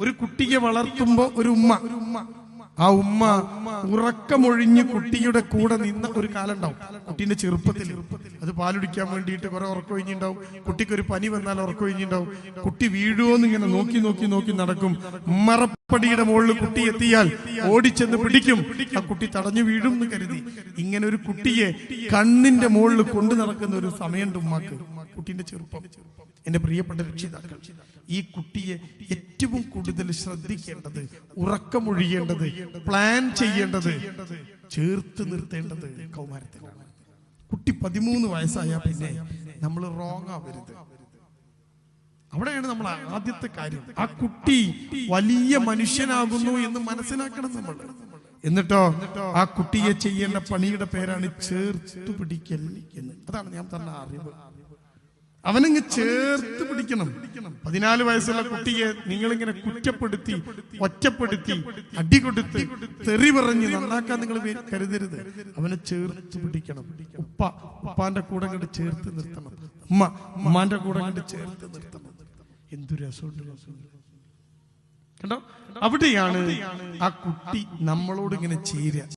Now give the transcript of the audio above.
ഒരു കുട്ടിയെ വളർത്തുമ്പോ ഒരു ഉമ്മ. ആ ഉമ്മ ഉറക്കമൊഴിഞ്ഞ് കുട്ടിയുടെ കൂടെ നിന്ന ഒരു കാലം ഉണ്ടാവും കുട്ടീന്റെ ചെറുപ്പത്തിൽ അത് പാലുടിക്കാൻ വേണ്ടിയിട്ട് കുറെ ഉറക്കൊഴിഞ്ഞിണ്ടാവും കുട്ടിക്ക് ഒരു പനി വന്നാൽ ഉറക്കൊഴിഞ്ഞിണ്ടാവും കുട്ടി വീഴുവോന്ന് ഇങ്ങനെ നോക്കി നോക്കി നോക്കി നടക്കും. മറപ്പടിയുടെ മുകളിൽ കുട്ടി എത്തിയാൽ ഓടിച്ചെന്ന് പിടിക്കും. ആ കുട്ടി തടഞ്ഞു വീഴും എന്ന് കരുതി. ഇങ്ങനെ ഒരു കുട്ടിയെ കണ്ണിന്റെ മുകളിൽ കൊണ്ടു നടക്കുന്ന ഒരു സമയമുണ്ട് ഉമ്മാക്ക്. കുട്ടിന്റെ ചെറുപ്പം. എന്റെ പ്രിയപ്പെട്ട രക്ഷിതാക്കൾ ഈ കുട്ടിയെ ഏറ്റവും കൂടുതൽ ശ്രദ്ധിക്കേണ്ടത് ഉറക്കമൊഴിയേണ്ടത് പ്ലാൻ ചെയ്യേണ്ടത് ചേർത്ത് നിർത്തേണ്ടത് കൗമാരത്തിലാണ്. കുട്ടി പതിമൂന്ന് വയസ്സായ പിന്നെ നമ്മൾ റോങ് ആവരുത്. അവിടെയാണ് നമ്മൾ ആദ്യത്തെ കാര്യം. ആ കുട്ടി വലിയ മനുഷ്യനാകുന്നു എന്ന് മനസ്സിലാക്കണം നമ്മൾ. എന്നിട്ടോ? ആ കുട്ടിയെ ചെയ്യേണ്ട പണിയുടെ പേരാണ് ചേർത്ത് പിടിക്കൽ എന്ന്. അതാണ് ഞാൻ തന്ന അറിവ്. അവനങ്ങ് ചേർത്ത് പിടിക്കണം. പതിനാല് വയസ്സുള്ള കുട്ടിയെ നിങ്ങളിങ്ങനെ കുറ്റപ്പെടുത്തി ഒറ്റപ്പെടുത്തി അടി കൊടുത്ത് തെറി പറഞ്ഞ് നന്നാക്കാൻ നിങ്ങൾ കരുതരുത്. അവനെ ചേർത്ത് പിടിക്കണം. ഉപ്പ ഉപ്പാന്റെ കൂടെ കണ്ട് ചേർത്ത് നിർത്തണം. ഉമ്മ ഉമ്മാന്റെ കൂടെ കണ്ട് ചേർത്ത് നിർത്തണം. എന്തു രസമുണ്ട്. കണ്ടോ അവിടെയാണ് ആ കുട്ടി നമ്മളോട് ഇങ്ങനെ ചേരുക